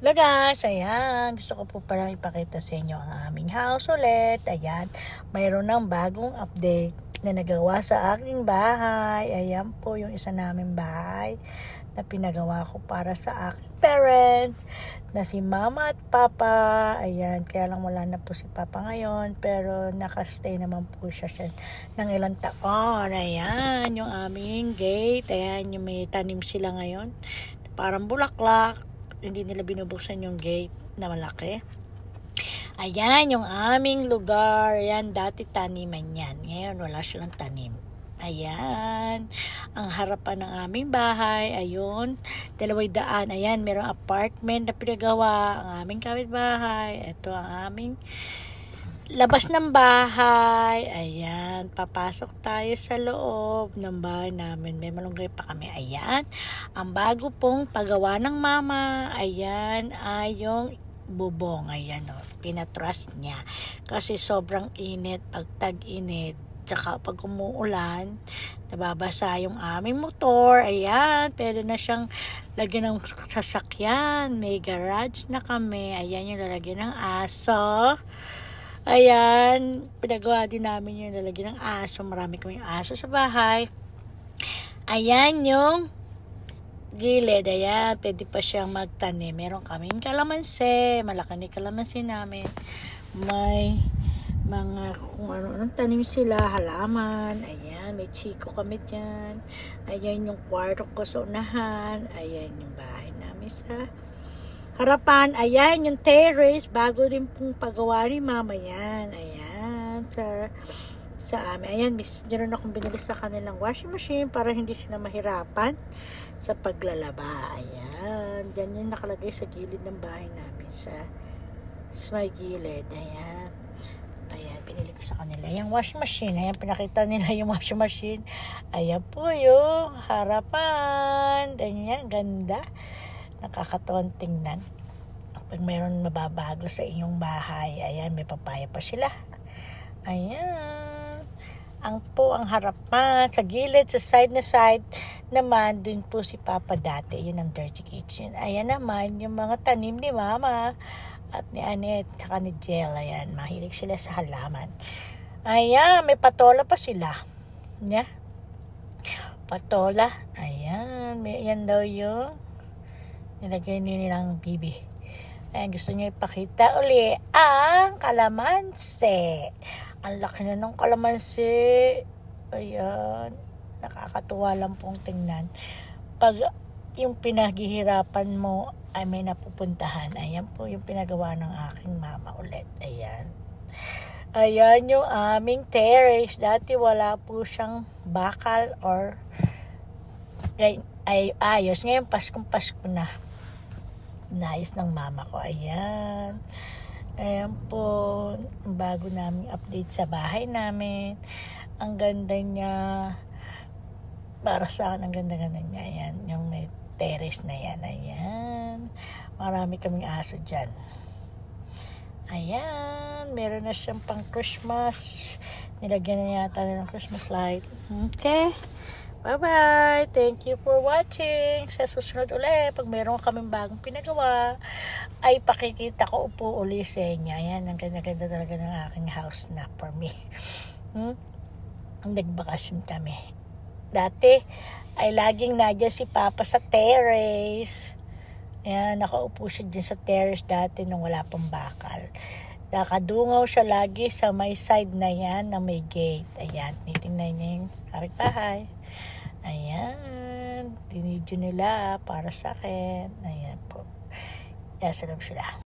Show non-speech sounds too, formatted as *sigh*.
Hello guys, ayan. Gusto ko po pala ipakita sa inyo ang aming house ulit. Ayan, mayroon ng bagong update na nagawa sa aking bahay. Ayan po yung isa naming bahay na pinagawa ko para sa aking parents na si mama at papa. Ayan, kaya lang wala na po si papa ngayon pero nakastay naman po siya, siya ng ilang taon. Ayan, yung aming gate. Ayan, yung may tanim sila ngayon. Parang bulaklak hindi nila binubuksan yung gate na malaki. Ayan, yung aming lugar. Ayan, dati taniman yan. Ngayon, wala silang tanim. Ayan, ang harapan ng aming bahay. Ayun, dalaway daan. Ayan, merong apartment na pinagawa. Ang aming kapitbahay. Ito ang aming labas ng bahay. Ayan, papasok tayo sa loob ng bahay namin. May malunggay pa kami. Ayan, ang bago pong pagawa ng mama. Ayan, ay yung bubong. Ayan, o, pinatras niya. Kasi sobrang init, pag tag-init, tsaka pag umuulan, nababasa yung aming motor. Ayan, pwede na siyang lagyan ng sasakyan. May garage na kami. Ayan yung lalagyan ng aso. Ayan, pinagawa din namin yung lalagyan ng aso. Marami kaming aso sa bahay. Ayan yung gilid. Ayan, pwede pa siyang magtanim. Meron kaming kalamansi. Malaki ni kalamansi namin. May mga kung ano-anong tanim sila, halaman. Ayan, may chiko kami dyan. Ayan yung kwarto ko sa unahan. Ayan yung bahay namin sa harapan. Ayan, yung terrace, bago rin pong pagawa ni mama yan. Ayan, sa, sa amin. Ayan, mis, meron akong binili sa kanilang washing machine para hindi sila mahirapan sa paglalaba. Ayan, dyan yung nakalagay sa gilid ng bahay namin sa, sa may gilid. Ayan. Ayan, binili ko sa kanila. Yung washing machine, ayan, pinakita nila *laughs* yung washing machine. Ayan po yung harapan. Ayan, ganda nakakatuwang tingnan. Pag mayroon mababago sa inyong bahay, ayan, may papaya pa sila. Ayan. Ang po ang harapan, sa gilid, sa side na side, naman, dun po si Papa dati, yun ang dirty kitchen. Ayan naman, yung mga tanim ni Mama at ni Annette, saka ni Jill, ayan, mahilig sila sa halaman. Ayan, may patola pa sila. Yeah. Patola. Ayan, may, yan daw yung nilagay nilang bibi. Ayan, gusto niyo ipakita uli ang kalamansi. Ang laki na ng kalamansi. Ayan, nakakatuwa lang pong tingnan. Pag yung pinaghihirapan mo ay may napupuntahan, ayan po yung pinagawa ng aking mama ulit. Ayan. Ayan yung aming terrace. Dati wala po siyang bakal or ay, ay ayos. Ngayon, Paskong Pasko na nais ng mama ko. Ayan. Ayan po, bago namin update sa bahay namin. Ang ganda niya. Para sa akin, ang ganda-ganda niya. Ayan, yung may terrace na yan. Ayan. Marami kaming aso dyan. Ayan, meron na siyang pang Christmas. Nilagyan na yata na ng Christmas light. Okay. Bye-bye. Thank you for watching. Sa susunod ulit, pag meron kaming bagong pinagawa, ay pakikita ko upo uli sa inyo. Ayan, ang ganda-ganda talaga ng aking house na for me. *laughs* Hmm? Nagbakasyon kami. Dati, ay laging nadya si Papa sa terrace. Ayan, nakaupo siya dyan sa terrace dati nung wala pang bakal. Nakadungaw siya lagi sa may side na yan na may gate. Ayan, titingnan niya yung kapitbahay. Ayan, dinidyo nila para sa akin. Ayan po. Sa loob sila.